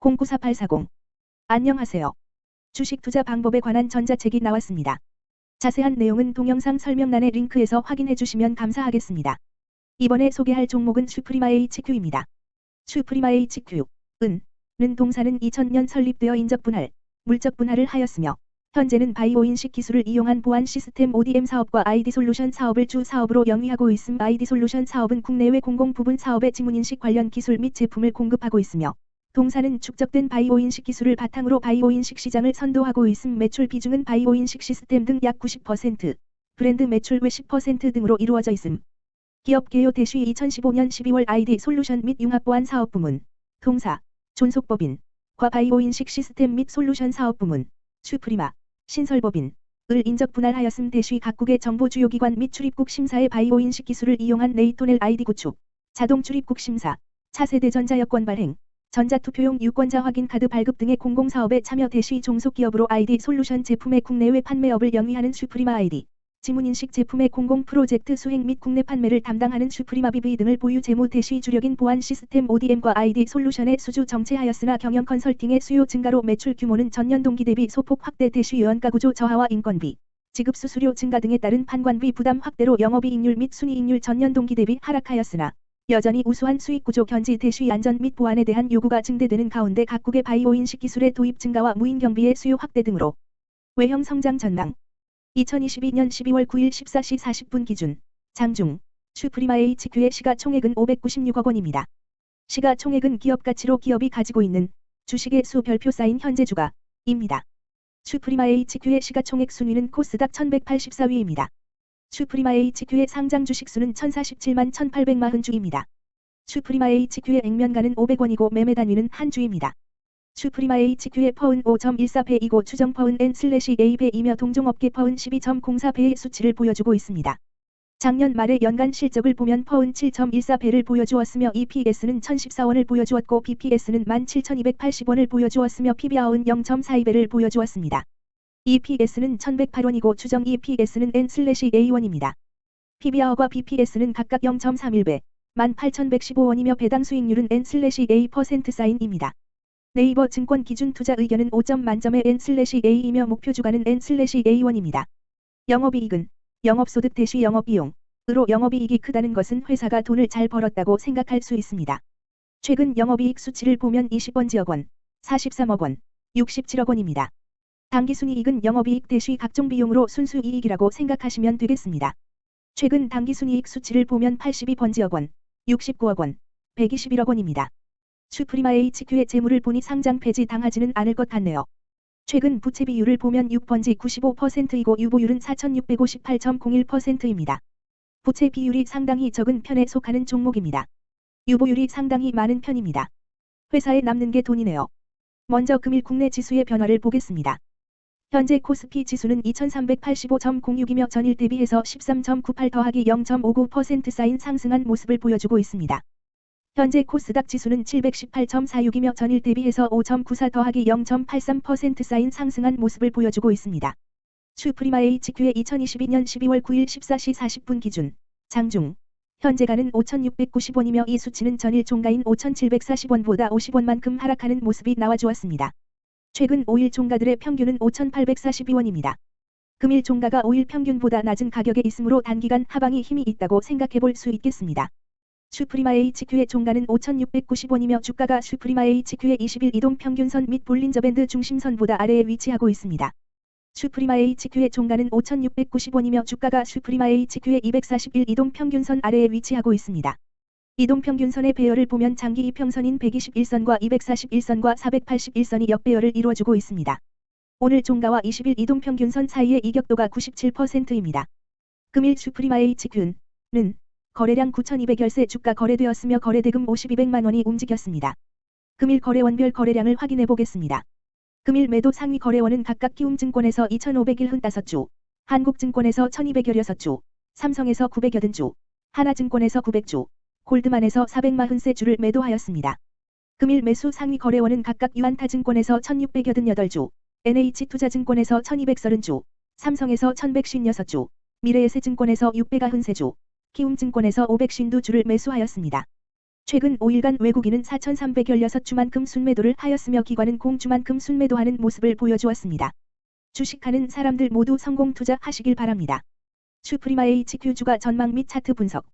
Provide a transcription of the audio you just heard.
094840. 안녕하세요. 주식 투자 방법에 관한 전자책이 나왔습니다. 자세한 내용은 동영상 설명란의 링크에서 확인해 주시면 감사하겠습니다. 이번에 소개할 종목은 슈프리마 HQ입니다. 슈프리마 HQ, 은, 는 동사는 2000년 설립되어 인적 분할, 물적 분할을 하였으며, 현재는 바이오 인식 기술을 이용한 보안 시스템 ODM 사업과 ID 솔루션 사업을 주 사업으로 영위하고 있음 ID 솔루션 사업은 국내외 공공 부분 사업의 지문인식 관련 기술 및 제품을 공급하고 있으며, 동사는 축적된 바이오 인식 기술을 바탕으로 바이오 인식 시장을 선도하고 있음 매출 비중은 바이오 인식 시스템 등 약 90%, 브랜드 매출 외 10% 등으로 이루어져 있음. 기업 개요 대시 2015년 12월 ID 솔루션 및 융합보안 사업 부문, 동사, 존속법인, 과 바이오 인식 시스템 및 솔루션 사업 부문, 슈프리마, 신설법인, 을 인적 분할하였음 대시 각국의 정보 주요기관 및 출입국 심사의 바이오 인식 기술을 이용한 네이토넬 아이디 구축, 자동 출입국 심사, 차세대 전자 여권 발행, 전자투표용 유권자 확인 카드 발급 등의 공공사업에 참여 대시 종속기업으로 아이디 솔루션 제품의 국내외 판매업을 영위하는 슈프리마 아이디, 지문인식 제품의 공공 프로젝트 수행 및 국내 판매를 담당하는 슈프리마 BV 등을 보유 재무 대시 주력인 보안 시스템 ODM과 아이디 솔루션의 수주 정체하였으나 경영 컨설팅의 수요 증가로 매출 규모는 전년 동기 대비 소폭 확대 대시 요원가 구조 저하와 인건비, 지급 수수료 증가 등에 따른 판관비 부담 확대로 영업이익률 및 순이익률 전년 동기 대비 하락하였으나 여전히 우수한 수익 구조 견지 대시 안전 및 보안에 대한 요구가 증대되는 가운데 각국의 바이오 인식 기술의 도입 증가와 무인 경비의 수요 확대 등으로 외형 성장 전망 2022년 12월 9일 14시 40분 기준 장중 슈프리마 HQ의 시가총액은 596억 원입니다. 시가총액은 기업 가치로 기업이 가지고 있는 주식의 수 별표 쌓인 현재 주가입니다. 슈프리마 HQ의 시가총액 순위는 코스닥 1184위입니다. 슈프리마 HQ의 상장 주식 수는 1047만 1840주입니다. 슈프리마 HQ의 액면가는 500원이고 매매 단위는 한 주입니다. 슈프리마 HQ의 퍼은 5.14배이고 추정 퍼은 N/A배이며 동종업계 퍼은 12.04배의 수치를 보여주고 있습니다. 작년 말의 연간 실적을 보면 퍼은 7.14배를 보여주었으며 EPS는 1014원을 보여주었고 BPS는 17,280원을 보여주었으며 PBR은 0.42배를 보여주었습니다. EPS는 1108원이고 추정 EPS는 N/A1입니다. PBR과 BPS는 각각 0.31배, 18,115원이며 배당 수익률은 N/A% 사인입니다. 네이버 증권 기준 투자 의견은 5점 만점의 N/A이며 목표 주가는 N/A1입니다. 영업이익은 영업소득 대시 영업비용으로 영업이익이 크다는 것은 회사가 돈을 잘 벌었다고 생각할 수 있습니다. 최근 영업이익 수치를 보면 20번지억 원, 43억 원, 67억 원입니다. 당기순이익은 영업이익 대시 각종 비용으로 순수이익이라고 생각하시면 되겠습니다. 최근 당기순이익 수치를 보면 82번지억 원, 69억 원, 121억 원입니다. 슈프리마 HQ의 재물을 보니 상장 폐지 당하지는 않을 것 같네요. 최근 부채 비율을 보면 6번지 95%이고 유보율은 4658.01%입니다. 부채 비율이 상당히 적은 편에 속하는 종목입니다. 유보율이 상당히 많은 편입니다. 회사에 남는 게 돈이네요. 먼저 금일 국내 지수의 변화를 보겠습니다. 현재 코스피 지수는 2385.06이며 전일 대비해서 13.98 더하기 0.59% 쌓인 상승한 모습을 보여주고 있습니다. 현재 코스닥 지수는 718.46이며 전일 대비해서 5.94 더하기 0.83% 쌓인 상승한 모습을 보여주고 있습니다. 슈프리마 HQ의 2022년 12월 9일 14시 40분 기준 장중 현재가는 5,690원이며 이 수치는 전일 종가인 5,740원보다 50원만큼 하락하는 모습이 나와주었습니다. 최근 5일 종가들의 평균은 5,842원입니다. 금일 종가가 5일 평균보다 낮은 가격에 있으므로 단기간 하방이 힘이 있다고 생각해 볼 수 있겠습니다. 슈프리마 HQ의 종가는 5,690원이며 주가가 슈프리마 HQ의 20일 이동 평균선 및 볼린저 밴드 중심선보다 아래에 위치하고 있습니다. 슈프리마 HQ의 종가는 5,690원이며 주가가 슈프리마 HQ의 241 이동 평균선 아래에 위치하고 있습니다. 이동평균선의 배열을 보면 장기 이평선인 121선과 241선과 481선이 역배열을 이루어주고 있습니다. 오늘 종가와 20일 이동평균선 사이의 이격도가 97%입니다. 금일 슈프리마 H균은 거래량 9,200열세 주가 거래되었으며 거래대금 5200만 원이 움직였습니다. 금일 거래원별 거래량을 확인해 보겠습니다. 금일 매도 상위 거래원은 각각 키움증권에서 2,501흔5주 한국증권에서 1,200여여주 삼성에서 900여든주, 하나증권에서 900주, 골드만에서 440세주를 매도하였습니다. 금일 매수 상위 거래원은 각각 유한타증권에서 1688주, NH투자증권에서 1230주, 삼성에서 1156주, 미래에셋증권에서 690세주, 키움증권에서 550주를 매수하였습니다. 최근 5일간 외국인은 4,316주만큼 순매도를 하였으며 기관은 공주만큼 순매도하는 모습을 보여주었습니다. 주식하는 사람들 모두 성공 투자하시길 바랍니다. 슈프리마 HQ주가 전망 및 차트 분석